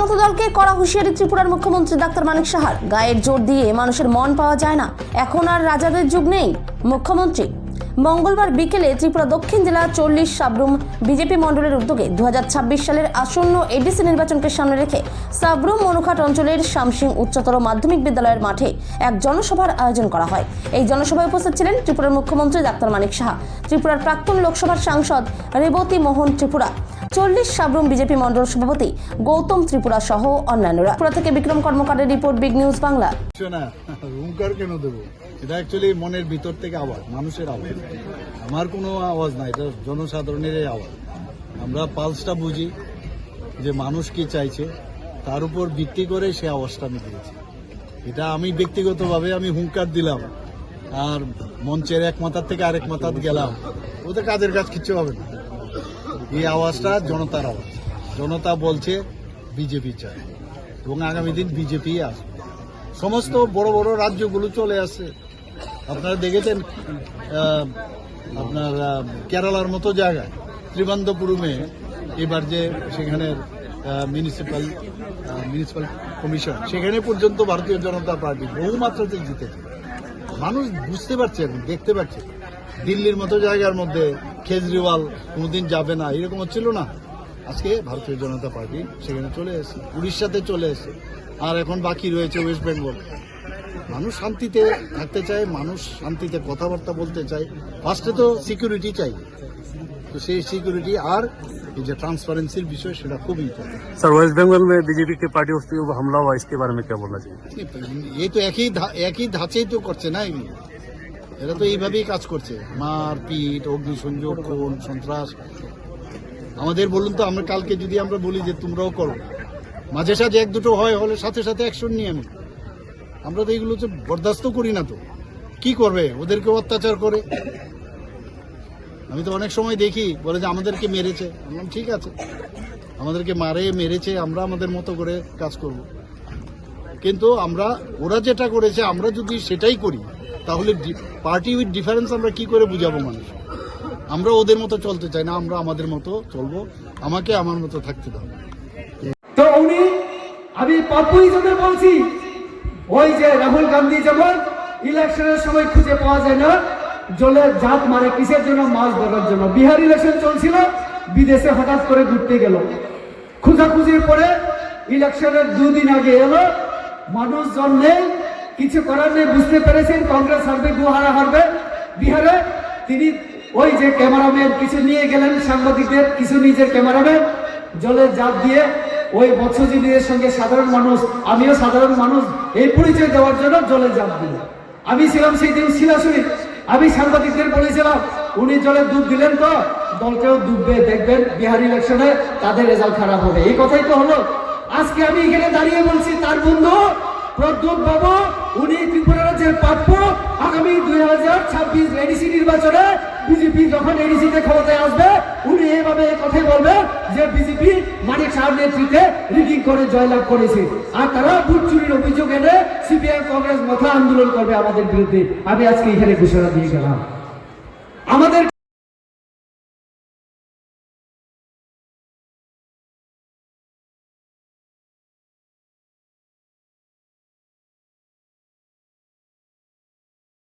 মতো দলকে কড়া হুঁশিয়ারি ত্রিপুরার মুখ্যমন্ত্রী ডাক্তার মানিক সাহার। গায়ের জোর দিয়ে মানুষের মন পাওয়া যায় না। এখন আর রাজাদের যুগ নেই। মুখ্যমন্ত্রী, মঙ্গলবার বিকেলে ত্রিপুরা দক্ষিণ জেলা চল্লিশ সাবরুম বিজেপি মণ্ডলের উদ্যোগে দু সালের আসন্ন এডিসি নির্বাচনকে সামনে রেখে সাবরুম মনুঘাট অঞ্চলের শামসিং উচ্চতর মাধ্যমিক বিদ্যালয়ের মাঠে এক জনসভার আয়োজন করা হয়। এই জনসভায় উপস্থিত ছিলেন ত্রিপুরার মুখ্যমন্ত্রী ডাক্তার মানিক সাহা। ত্রিপুরার প্রাক্তন লোকসভার সাংসদ রেবতী মোহন ত্রিপুরা। চল্লিশ সাবরুম বিজেপি মণ্ডল সভাপতি গৌতম ত্রিপুরা সহ অন্যান্যরা। ত্রিপুরা থেকে বিক্রম কর্মকারের রিপোর্ট বিগ নিউজ বাংলা কেন দেবো? এটা অ্যাকচুয়ালি মনের ভিতর থেকে আওয়াজ, মানুষের আওয়াজ। আমার কোনো আওয়াজ না, এটা জনসাধারণের আওয়াজ। আমরা পালসটা বুঝি যে মানুষ কি চাইছে, তার উপর ভিত্তি করে সে আওয়াজটা আমি দিয়েছি। এটা আমি ব্যক্তিগতভাবে আমি হুঙ্কার দিলাম, আর মঞ্চের এক মাথার থেকে আরেক মাথার গেলাম। ওদের কাজের কাজ কিচ্ছু হবে না। এই আওয়াজটা জনতার আওয়াজ। জনতা বলছে বিজেপি চায়। এবং আগামী দিন বিজেপি আসবে। সমস্ত বড় বড় রাজ্যগুলো চলে আসছে আপনারা দেখেছেন আপনার কেরালার মতো জায়গায় ত্রিবান্ধপুরমে এবার যে সেখানের মিউনিসিপ্যাল মিউনিসিপ্যাল কমিশন সেখানে পর্যন্ত ভারতীয় জনতা পার্টি বহু মাত্রাতে জিতেছে। মানুষ বুঝতে পারছে দেখতে পাচ্ছে দিল্লির মতো জায়গার মধ্যে কেজরিওয়াল কোনোদিন যাবে না এরকম হচ্ছিল না আজকে ভারতীয় জনতা পার্টি সেখানে চলে এসেছে উড়িষ্যাতে চলে এসেছে আর এখন বাকি রয়েছে ওয়েস্ট বেঙ্গল মানুষ শান্তিতে থাকতে চায় মানুষ শান্তিতে কথাবার্তা বলতে চায় ফার্স্টে তো সিকিউরিটি চাই তো সেই সিকিউরিটি আর এই যে ট্রান্সপারেন্সির বিষয় সেটা খুব ইম্পর্টেন্ট सर वेस्ट बंगाल में बीजेपी के पार्टी उस पर हमला हुआ इसके बारे में क्या बोलना चाहिए এই তো একই ধা- একই ধাঁচেই তো করছে না এগুলো এরা তো এইভাবেই কাজ করছে। মারপিট অগ্নিসংযোগ খুন সন্ত্রাস। আমাদের বলুন তো আমরা কালকে যদি আমরা বলি যে তোমরাও করো। মাঝে সাঝে এক দুটো হয় হলে সাথে সাথে অ্যাকশন নিই আমি। আমরা তো এইগুলো তো বরদাস্ত করি না তো। কি করবে? ওদেরকে অত্যাচার করে। আমি তো অনেক সময় দেখি বলে যে আমাদেরকে মেরেছে। বললাম, ঠিক আছে। আমাদেরকে মারে মেরেছে আমরা আমাদের মতো করে কাজ করব। কিন্তু আমরা ওরা যেটা করেছে আমরা যদি সেটাই করি তাহলে পার্টি উইথ ডিফারেন্স আমরা কি করে বুঝাবো মানুষ? আমরা ওদের মতো চলতে চাই না, আমরা আমাদের মতো চলবো। আমাকে আমার মতো থাকতে দাও। তো উনি, আমি পাপ্পু হিসেবে বলছি, ওই যে রাহুল গান্ধী যেমন ইলেকশনের সময় খুঁজে পাওয়া যায় না জলের জাপ মারে কিসের জন্য, মাছ ধরার জন্য। বিহার ইলেকশন চলছিল, বিদেশে হঠাৎ করে ঘুরতে গেল। খোঁজাখুঁজির পরে ইলেকশনের দুদিন আগে এলো, মানুষজন নেই কিছু করার নেই, বুঝতে পেরেছেন? কংগ্রেস হারবে গুহারা হারবে। বিহারে তিনি ওই যে ক্যামেরাম্যান, কিছু নিয়ে গেলেন সাংবাদিকদের, কিছু নিজের ক্যামেরাম্যান। জলে জাপ দিয়ে ওই মৎস্যজীবীদের সঙ্গে সাধারণ মানুষ, আমিও সাধারণ মানুষ, এই পরিচয় দেওয়ার জন্য জলে জাপ দিল আমি ছিলাম সেই দিন শিলাশুরি আমি সাংবাদিকদের বলেছিলাম, উনি জলে ডুব দিলেন তো, দলকেও ডুববে, দেখবেন বিহার ইলেকশনে তাদের রেজাল্ট খারাপ হবে। এই কথাই তো হলো। আজকে আমি এখানে দাঁড়িয়ে বলছি, তার বন্ধু প্রদ্যুৎ বাবু, উনি ত্রিপুরা রাজ্যের প্রাপ্য আগামী দুই হাজার ছাব্বিশ এডিসি নির্বাচনে বিজেপি যখন ক্ষমতায় আসবে, উনি এইভাবে এই কথাই বলবেন যে বিজেপি মানিক সাহেব নেতৃত্বে রিগিং করে জয়লাভ করেছে। আর তারা ভোট চুরির অভিযোগ এনে সিপিএম কংগ্রেস মাথা আন্দোলন করবে আমাদের বিরুদ্ধে। আমি আজকে এখানে ঘোষণা দিয়ে গেলাম।